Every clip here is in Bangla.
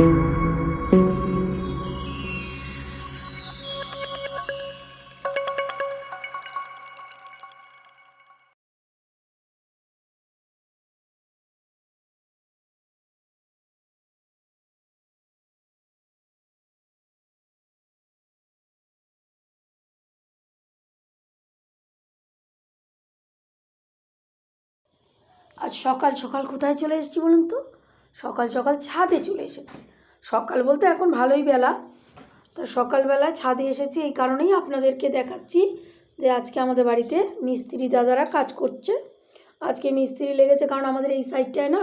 আজ সকাল সকাল কোথায় চলে এসেছি বলুন তো? সকাল সকাল ছাদে চলে এসেছি। সকাল বলতে এখন ভালোই বেলা। তো সকালবেলা ছাদে এসেছি এই কারণেই আপনাদেরকে দেখাচ্ছি যে আজকে আমাদের বাড়িতে মিস্ত্রি দাদারা কাজ করছে। আজকে মিস্ত্রি লেগেছে কারণ আমাদের এই সাইডটায় না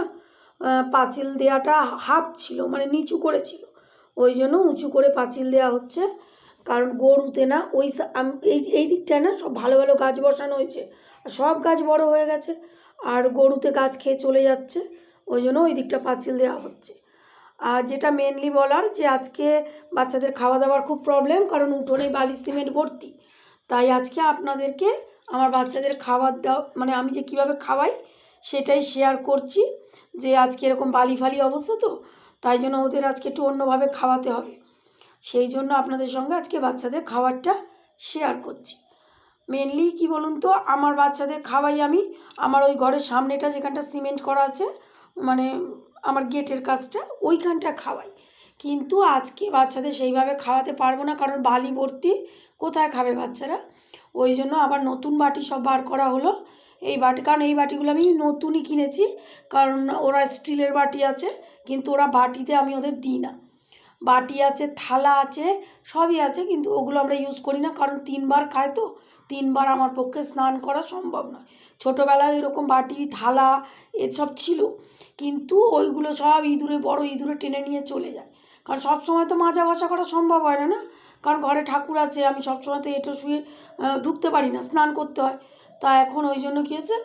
পাঁচিল দেওয়াটা হাফ ছিল মানে নিচু করেছিল। ওই জন্য উঁচু করে পাঁচিল দেওয়া হচ্ছে। কারণ গরুতে না ওই এই এই দিকটায় না সব ভালো ভালো গাছ বসানো হয়েছে। আর সব গাছ বড় হয়ে গেছে। আর গরুতে গাছ খেয়ে চলে যাচ্ছে। ওই জন্য ওই দিকটা পাঁচিল দেওয়া হচ্ছে। আর যেটা মেনলি বলার যে আজকে বাচ্চাদের খাওয়া দাওয়ার খুব প্রবলেম কারণ উঠোনে বালি সিমেন্ট ভর্তি। তাই আজকে আপনাদেরকে আমার বাচ্চাদের খাবার দাও মানে আমি যে কীভাবে খাওয়াই সেটাই শেয়ার করছি। যে আজকে এরকম বালি ফালি অবস্থা তো, তাই জন্য ওদের আজকে একটু অন্যভাবে খাওয়াতে হবে। সেই জন্য আপনাদের সঙ্গে আজকে বাচ্চাদের খাবারটা শেয়ার করছি। মেনলি কি বলুন তো, আমার বাচ্চাদের খাওয়াই আমি। আমার ওই ঘরের সামনেটা যেখানটা সিমেন্ট করা আছে মানে আমার গেটের কাজটা ওইখানটা খাওয়াই। কিন্তু আজকে বাচ্চাদের সেইভাবে খাওয়াতে পারব না, কারণ বালি ভর্তি। কোথায় খাবে বাচ্চারা? ওই জন্য আবার নতুন বাটি সব বার করা হলো। এই বাটি, কারণ এই বাটিগুলো আমি নতুনই কিনেছি, কারণ ওরা স্টিলের বাটি আছে, কিন্তু ওরা বাটিতে আমি ওদের দিই না। বাটি আছে, থালা আছে, সবই আছে, কিন্তু ওগুলো আমরা ইউজ করি না, কারণ তিনবার খায় তো। তিনবার আমার পক্ষে স্নান করা সম্ভব নয়। ছোটোবেলায় এরকম বাটি, থালা এসব ছিল, কিন্তু ওইগুলো সব ইঁদুরে, বড় ইঁদুরে টেনে নিয়ে চলে যায়। কারণ সব সময় তো মাজা ঘষা করা সম্ভব হয় না না? কারণ ঘরে ঠাকুর আছে, আমি সব সময় তো এটো শুয়ে ঢুকতে পারি না, স্নান করতে হয়। তা এখন ওই জন্য কী হয়েছে?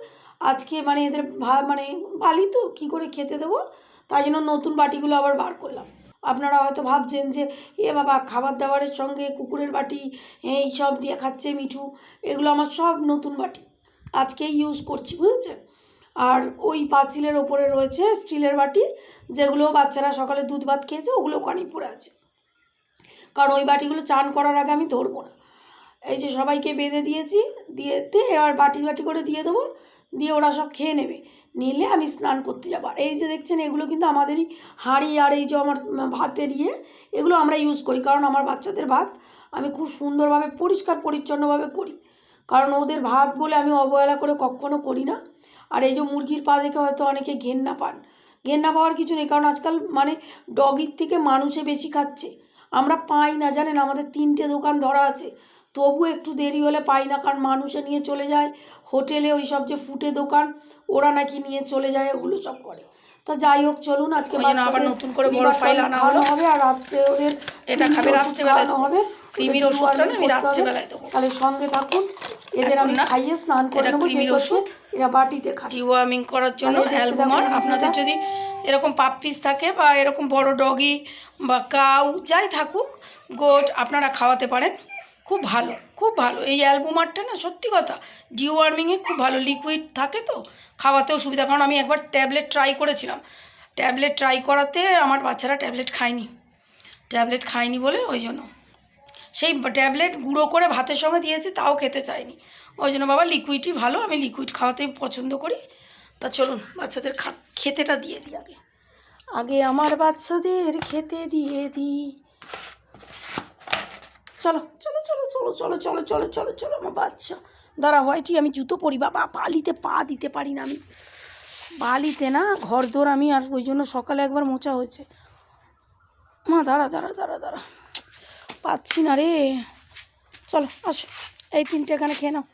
আজকে মানে এদের ভা মানে বালি তো, কী করে খেতে দেবো? তাই জন্য নতুন বাটিগুলো আবার বার করলাম। আপনারা হয়তো ভাবছেন যে, এ বাবা, খাবার দাবারের সঙ্গে কুকুরের বাটি, এই সব দিয়ে খাচ্ছে মিঠু। এগুলো আমার সব নতুন বাটি। আজকে ইউজ করছি, বুঝেছেন? আর ওই পাঁচিলের ওপরে রয়েছে স্টিলের বাটি, যেগুলো বাচ্চারা সকালে দুধ ভাত খেয়েছে, ওগুলো ওখানেই পড়ে আছে। কারণ ওই বাটিগুলো চান করার আগে আমি ধরবো না। এই যে সবাইকে বেঁধে দিয়েছি, দিয়েতে এবার বাটি বাটি করে দিয়ে দেবো, দিয়ে ওরা সব খেয়ে নেবে। নিলে আমি স্নান করতে যাব। আর এই যে দেখছেন, এগুলো কিন্তু আমাদেরই হাঁড়ি আর এই যে আমার ভাতের ইয়ে এগুলো আমরা ইউজ করি। কারণ আমার বাচ্চাদের ভাত আমি খুব সুন্দরভাবে, পরিষ্কার, পরিচ্ছন্নভাবে করি। কারণ ওদের ভাত বলে আমি অবহেলা করে কখনো করি না। আর এই যে মুরগির পা দেখে হয়তো অনেকে ঘেন্না পান। ঘেন্না পাওয়ার কিছু নেই, কারণ আজকাল মানে ডগির থেকে মানুষে বেশি খাচ্ছে। আমরা পাই না, জানেন? আমাদের তিনটে দোকান ধরা আছে। তবু একটু দেরি হলে পাই না কারণ মানুষে নিয়ে চলে যায়। হোটেলে ওই সব যে ফুটে দোকান ওরা নাকি নিয়ে চলে যায় ওগুলো সব করে। তা যাই হোক চলুন আজকে আবার নতুন করে বড় ফাইল আনা হলো। হবে আর রাত্রে ওদের এটা খাবে রাত্রিবেলায় হবে। ক্রিমির ওষুধটা আমি। রাত্রিবেলায় দেবো। তাহলে সঙ্গে থাকুন। এদের আমি খাইয়ে স্নান করে নেব যেহেতু ওষুধ। এরা বাটিতে খাবে ডিওয়ার্মিং করার জন্য অ্যালবুমার। আপনাদের যদি এরকম পাপ পিস থাকে বা এরকম বড় ডগি বা কাউ যাই থাকুক গোট আপনারা খাওয়াতে পারেন। খুব ভালো খুব ভালো। এই অ্যালবুমারটা না, সত্যি কথা ডিওয়ার্মিংয়ে খুব ভালো লিকুইড থাকে তো, খাওয়াতেও সুবিধা। কারণ আমি একবার ট্যাবলেট ট্রাই করেছিলাম। ট্যাবলেট ট্রাই করাতে আমার বাচ্চারা ট্যাবলেট খায়নি। ট্যাবলেট খায়নি বলে ওই জন্য। সেই ট্যাবলেট গুঁড়ো করে ভাতের সঙ্গে দিয়েছি, তাও খেতে চায়নি ওই জন্য বাবা লিকুইডই ভালো, আমি লিকুইড খাওয়াতেই পছন্দ করি। তা চলুন, বাচ্চাদের খেতেটা দিয়ে দিই আগে। আগে আমার বাচ্চাদের খেতে দিয়ে দিই। চলো চলো। চলো চলো চলো চলো চলো চলো, আমার বাচ্চা। দাঁড়া, হোয়াইটি, আমি জুতো পরি। বাবা, বালিতে পা দিতে পারি না আমি। বালিতে না ঘর দোর আমি, আর ওই জন্য সকালে একবার মোচা হয়েছে। মা, দাঁড়া দাঁড়া দাঁড়া দাঁড়া। পাচ্ছি না রে। চলো, আসো। এই তিনটে এখানে খেয়ে নাও।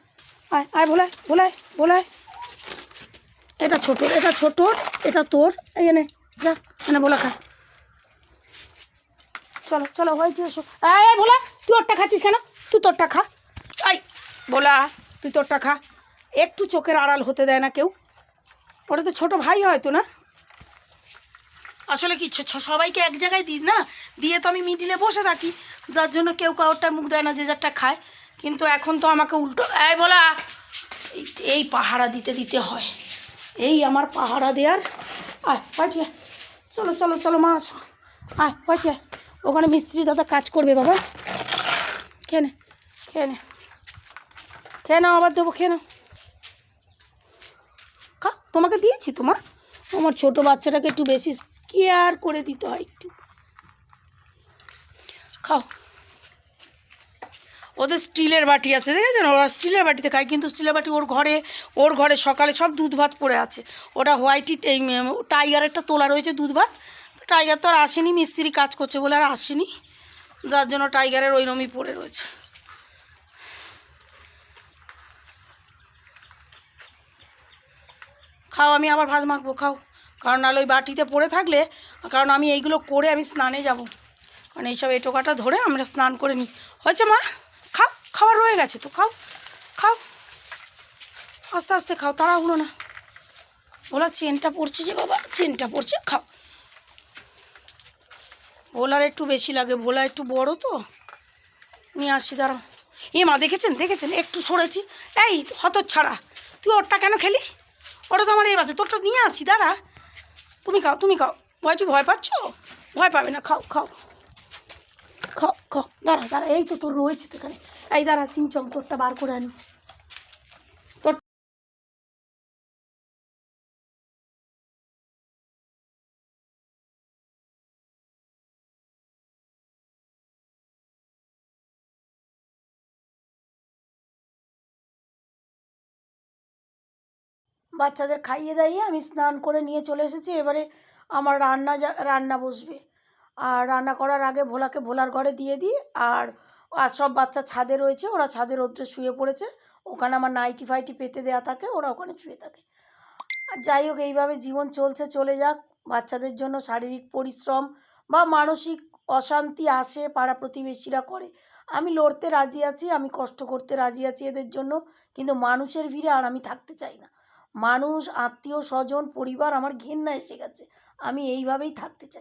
আয় আয়, ভোলায় ভোলায় ভোলায়। এটা ছোট এটা ছোট, এটা তোর। এই এনে, যা, এনে বলা খা। চলো চলো তুই এসো। এই ভোলা, তুই ওরটা খাচ্ছিস কেন? তুই তোরটা খা। আই, বলা, তুই তোরটা খা। একটু চোখের আড়াল হতে দেয় না কেউ। ওটা তো ছোটো ভাই হয়তো না? আসলে কি সবাইকে এক জায়গায় দিই না? দিয়ে তো আমি মিডিলে বসে থাকি। যার জন্য কেউ কাউরটা মুখ দেয় না, যে যারটা খায়। কিন্তু এখন তো আমাকে উল্টো, এই বলা, এই পাহারা দিতে দিতে হয়। এই আমার পাহারা দেওয়ার আয়, পাঠিয়ে। চলো চলো চলো, মা আসো আয় পয়সা ওখানে মিস্ত্রি দাদা কাজ করবে, বাবা। খেয়ে নে, খেয়ে নাও, আবার দেবো, খেয়ে নাও। খা, তোমাকে দিয়েছি তোমার আমার ছোট বাচ্চাটাকে একটু বেশি কেয়ার করে দিতে হয় একটু। খাও। ওদের স্টিলের বাটি আছে, দেখেছেন? ওরা স্টিলের বাটিতে খায়, কিন্তু স্টিলের বাটি ওর ঘরে ওর ঘরে সকালে সব দুধ ভাত পড়ে আছে। ওটা হোয়াইটি টাইগারেরটা তোলা রয়েছে দুধ ভাত। টাইগার তো আর আসেনি, মিস্ত্রি কাজ করছে বলে আর আসেনি। যার জন্য টাইগারের ওই রমই পড়ে রয়েছে। খাও, আমি আবার ভাত মাখবো, খাও। কারণ নাহলে ওই বাটিতে পড়ে থাকলে, কারণ আমি এইগুলো করে আমি স্নানে যাব। কারণ এইসব এটোকাটা ধরে আমরা স্নান করে নিই। হয়েছে মা? খাও, খাবার রয়ে গেছে তো, খাও খাও। আস্তে আস্তে খাও, তাড়াহুড়ো না। বলা চেনটা পড়ছে যে বাবা, চেনটা পড়ছে খাও। ভোলার একটু বেশি লাগে, ভোলা একটু বড় তো। নিয়ে আসছি, দাঁড়াও। এ মা, দেখেছেন দেখেছেন? একটু সরেছি। এই হত ছাড়া তুই ওরটা কেন খেলি? ওটা তো আমার এই বাচ্চা তোরটা নিয়ে আসি, দাঁড়া। তুমি খাও তুমি খাও। ভয় ভয় পাচ্ছ? ভয় পাবে না। খাও খাও। খাও খাও। দাঁড়া দাঁড়া। এই তো তোর রয়েছে তো এখানে। এই দাঁড়া, চিমচম, তোরটা বার করে আনি। বাচ্চাদের খাইয়ে দাইয়ে আমি স্নান করে নিয়ে চলে এসেছি। এবারে আমার রান্না রান্না বসবে। আর রান্না করার আগে ভোলাকে ভোলার ঘরে দিয়ে দিই। আর আর সব বাচ্চা ছাদে রয়েছে, ওরা ছাদে রোদ্রে শুয়ে পড়েছে। ওখানে আমার নাইটি ফাইটি পেতে দেওয়া থাকে, ওরা ওখানে শুয়ে থাকে। আর যাই হোক, এইভাবে জীবন চলছে, চলে যাক। বাচ্চাদের জন্য শারীরিক পরিশ্রম বা মানসিক অশান্তি আসে, পাড়া প্রতিবেশীরা করে। আমি লড়তে রাজি আছি, আমি কষ্ট করতে রাজি আছি এদের জন্য। কিন্তু মানুষের ভিড়ে আর আমি থাকতে চাই না। মানুষ আত্মীয় স্বজন পরিবার আমার ঘেন্না এসে গেছে। আমি এইভাবেই থাকতে চাই।